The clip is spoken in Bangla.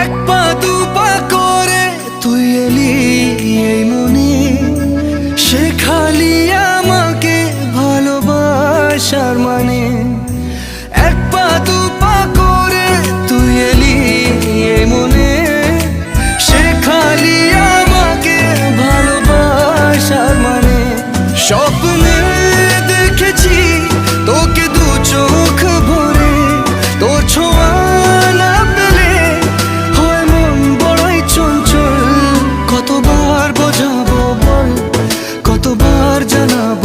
এক পা দুপা করে তুই এলি এই মনে। সে খালি আমাকে ভালোবাসার মানে। জানাব